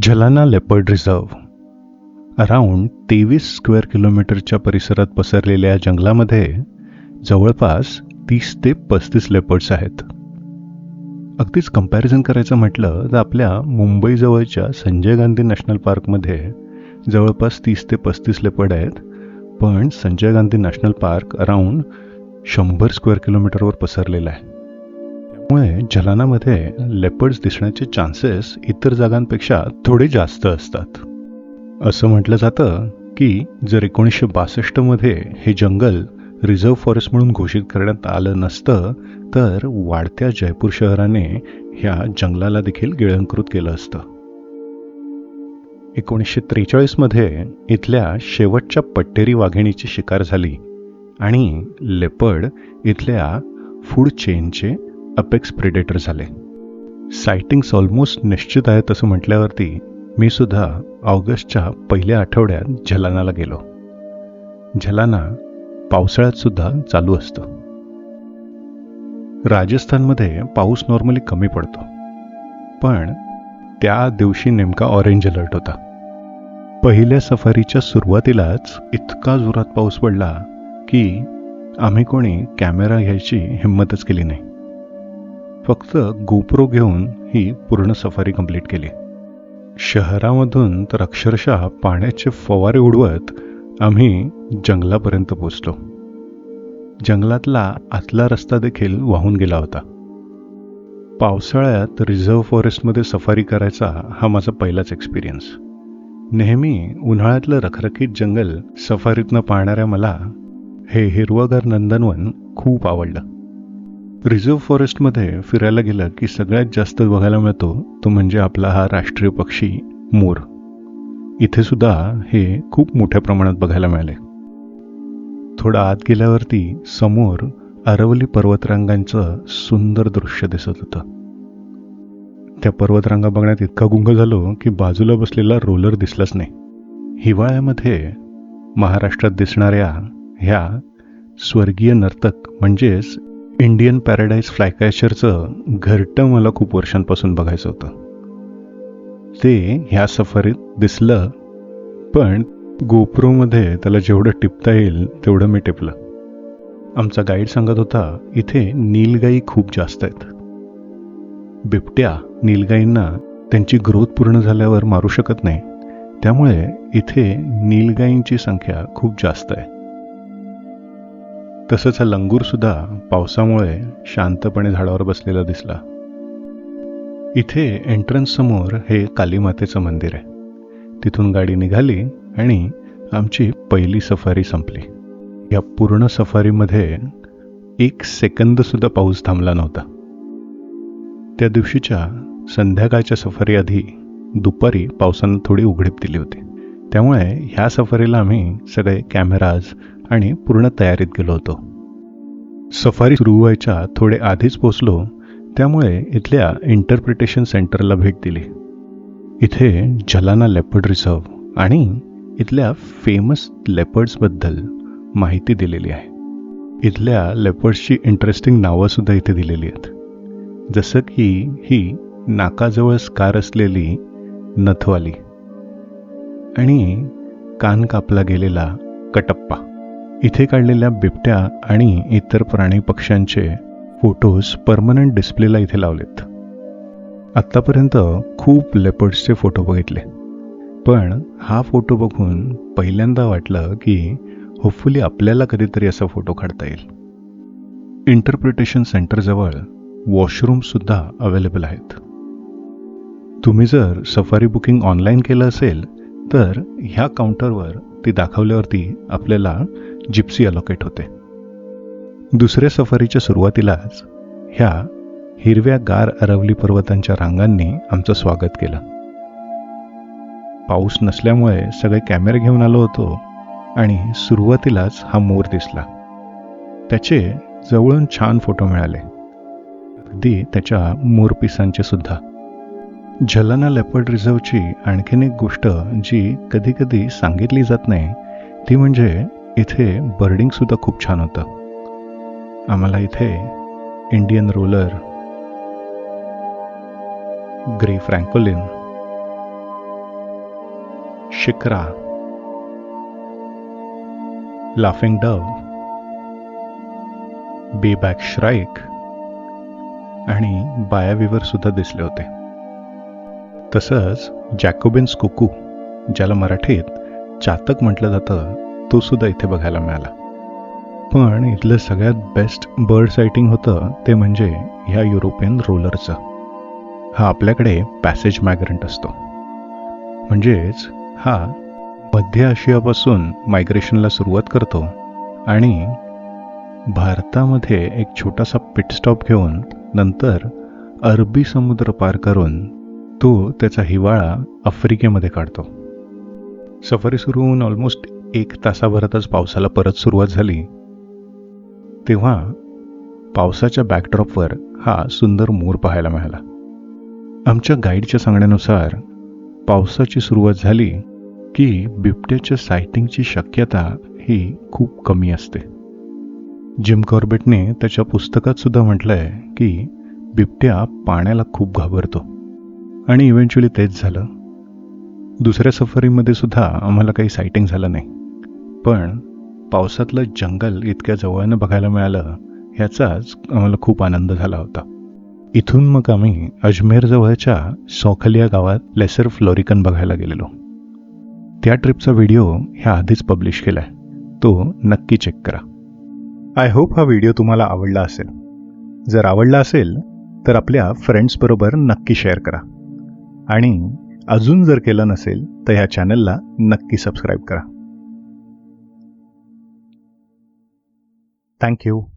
Jhalana leopard reserve. Around तेवीस square किलोमीटरच्या परिसरात पसरलेल्या या जंगलामध्ये जवळपास तीस ते पस्तीस लेपर्ड्स आहेत. अगदीच कंपॅरिझन करायचं म्हटलं तर आपल्या मुंबईजवळच्या संजय गांधी नॅशनल पार्कमध्ये जवळपास तीस ते पस्तीस लेपर्ड आहेत पण Sanjay Gandhi national park around शंभर स्क्वेअर किलोमीटरवर पसरलेला आहे. त्यामुळे जलानामध्ये लेपर्ड्स दिसण्याचे चान्सेस इतर जागांपेक्षा थोडे जास्त असतात. असं म्हटलं जातं की जर एकोणीसशे बासष्टमध्ये हे जंगल रिझर्व्ह फॉरेस्ट म्हणून घोषित करण्यात आलं नसतं तर वाढत्या जयपूर शहराने ह्या जंगलाला देखील गिळंकृत केलं असतं. एकोणीसशे त्रेचाळीसमध्ये इथल्या शेवटच्या पट्टेरी वाघिणीची शिकार झाली आणि लेपर्ड इथल्या फूड चेनचे अपेक्स प्रिडेटर झाले. सायटिंग्स ऑलमोस्ट निश्चित आहेत असं म्हटल्यावरती मी सुद्धा ऑगस्टच्या पहिल्या आठवड्यात झलानाला गेलो. झलाना पावसाळ्यात सुद्धा चालू असतं. राजस्थानमध्ये पाऊस नॉर्मली कमी पडतो. पण त्या दिवशी नेमका ऑरेंज अलर्ट होता. पहिल्या सफारीच्या सुरुवातीलाच इतका जोरात पाऊस पडला की आम्ही कोणी कॅमेरा घ्यायची हिंमतच केली नाही. फक्त गोप्रो घेऊन ही पूर्ण सफारी कंप्लीट केली. शहरामधून तर अक्षरशः पाण्याचे फवारे उडवत आम्ही जंगलापर्यंत पोचलो जंगलातला आतला रस्ता देखील वाहून गेला होता. पावसाळ्यात रिझर्व्ह फॉरेस्टमध्ये सफारी करायचा हा माझा पहिलाच एक्सपिरियन्स नेहमी उन्हाळ्यातलं रखरखीत जंगल सफारीतनं पाहणाऱ्या मला हे हिरवगार नंदनवन खूप आवडलं. रिझर्व्ह फॉरेस्टमध्ये फिरायला गेलं की सगळ्यात जास्त बघायला मिळतो तो म्हणजे आपला हा राष्ट्रीय पक्षी मोर. इथे सुद्धा हे खूप मोठ्या प्रमाणात बघायला मिळाले. थोडं आत गेल्यावरती समोर अरवली पर्वतरांगांचं सुंदर दृश्य दिसत होतं. त्या पर्वतरांगा बघण्यात इतका गुंग झालो की बाजूला बसलेला रोलर दिसलाच नाही. हिवाळ्यामध्ये महाराष्ट्रात दिसणाऱ्या ह्या स्वर्गीय नर्तक म्हणजेच इंडियन पॅराडाईज फ्लायकॅचरचं घरटं मला खूप वर्षांपासून बघायचं होतं. ते ह्या सफारीत दिसलं पण गोप्रोमध्ये त्याला जेवढं टिपता येईल तेवढं मी टिपलं. आमचा गाईड सांगत होता इथे नीलगाई खूप जास्त आहेत. बिबट्या नीलगाईंना त्यांची ग्रोथ पूर्ण झाल्यावर मारू शकत नाही. त्यामुळे इथे नीलगाईंची संख्या खूप जास्त आहे. तसंच हा लंगूरसुद्धा पावसामुळे शांतपणे झाडावर बसलेला दिसला. इथे एंट्रन्स समोर हे कालीमातेचं मंदिर आहे. तिथून गाडी निघाली आणि आमची पहिली सफारी संपली. या पूर्ण सफारीमध्ये एक सेकंद सुद्धा पाऊस थांबला नव्हता. त्या दिवशीच्या संध्याकाळच्या सफारी आधी दुपारी पावसानं थोडी उघडीप दिली होती. त्यामुळे ह्या सफारीला आम्ही सगळे कॅमेराज आणि पूर्ण तयारीत गेलो होतो. सफारी सुरू व्हायच्या थोडे आधीच पोचलो त्यामुळे इथल्या इंटरप्रिटेशन सेंटरला भेट दिली. इथे जलाना लेपर्ड रिझर्व आणि इथल्या फेमस लेपर्ड्सबद्दल माहिती दिलेली आहे. इथल्या लेपर्ड्सची इंटरेस्टिंग नावंसुद्धा इथे दिलेली आहेत. जसं की ही नाकाजवळ स्कार असलेली नथवाली आणि कान कापला गेलेला कटप्पा. इथे काढलेल्या बिबट्या आणि इतर प्राणी पक्ष्यांचे फोटोज परमनंट डिस्प्लेला इथे लावलेत. आत्तापर्यंत खूप लेपर्ड्सचे फोटो बघितले. पण हा फोटो बघून पहिल्यांदा वाटलं की होपफुली आपल्याला कधीतरी असा फोटो काढता येईल. इंटरप्रिटेशन सेंटरजवळ वॉशरूमसुद्धा अवेलेबल आहेत. तुम्ही जर सफारी बुकिंग ऑनलाईन केलं असेल तर ह्या काउंटरवर ती दाखवल्यावरती आपल्याला जिप्सी अलोकेट होते. दुसऱ्या सफारीच्या सुरुवातीलाच ह्या हिरव्या गार अरवली पर्वतांच्या रांगांनी आमचं स्वागत केलं. पाऊस नसल्यामुळे सगळे कॅमेरे घेऊन आलो होतो आणि सुरुवातीलाच हा मोर दिसला. त्याचे जवळून छान फोटो मिळाले. अगदी त्याच्या मोरपिसांचे सुद्धा. झलाना लेपर्ड रिझर्वची आणखीन एक गोष्ट जी कधी कधी सांगितली जात नाही ती म्हणजे इथे बर्डिंगसुद्धा खूप छान होतं. आम्हाला इथे Indian roller grey francolin shikra laughing dove bay backed shrike आणि बायाविवर सुद्धा दिसले होते. तसंच जॅकोबिन्स कुकू ज्याला मराठीत चातक म्हटलं जातं तो सुद्धा इथे बघायला मिळाला. पण इथलं सगळ्यात बेस्ट बर्ड सायटिंग होतं ते म्हणजे ह्या युरोपियन रोलरचं हा आपल्याकडे पॅसेज मायग्रंट असतो. म्हणजेच हा मध्य आशियापासून मायग्रेशनला सुरुवात करतो आणि भारतामध्ये एक छोटासा पिटस्टॉप घेऊन नंतर अरबी समुद्र पार करून तो त्याचा हिवाळा आफ्रिकेमध्ये काढतो. सफारी सुरू होऊन ऑलमोस्ट एक तासाभरातच पावसाला परत सुरुवात झाली. तेव्हा पावसाच्या बॅकड्रॉपवर हा सुंदर मोर पाहायला मिळाला. आमच्या गाईडच्या सांगण्यानुसार पावसाची सुरुवात झाली की बिबट्याच्या सायटिंगची शक्यता ही खूप कमी असते. जिम कॉर्बेटने त्याच्या पुस्तकात सुद्धा म्हटलंय की बिबट्या पाण्याला खूप घाबरतो आणि इव्हेंच्युअली तेच झालं. दुसऱ्या सफारीमध्ये सुद्धा आम्हाला काही सायटिंग झालं नाही. पण पावसातलं जंगल इतक्या जवळनं बघायला मिळालं ह्याचाच आम्हाला खूप आनंद झाला होता. इथून मग आम्ही अजमेरजवळच्या सौखलिया गावात लेसर फ्लोरिकन बघायला गेलेलो. त्या ट्रिपचा व्हिडिओ ह्या आधीच पब्लिश केला आहे तो नक्की चेक करा. आय होप हा व्हिडिओ तुम्हाला आवडला असेल. जर आवडला असेल तर आपल्या फ्रेंड्सबरोबर नक्की शेअर करा. आणि अजून जर केलं नसेल तर ह्या चॅनलला नक्की सबस्क्राईब करा. Thank you.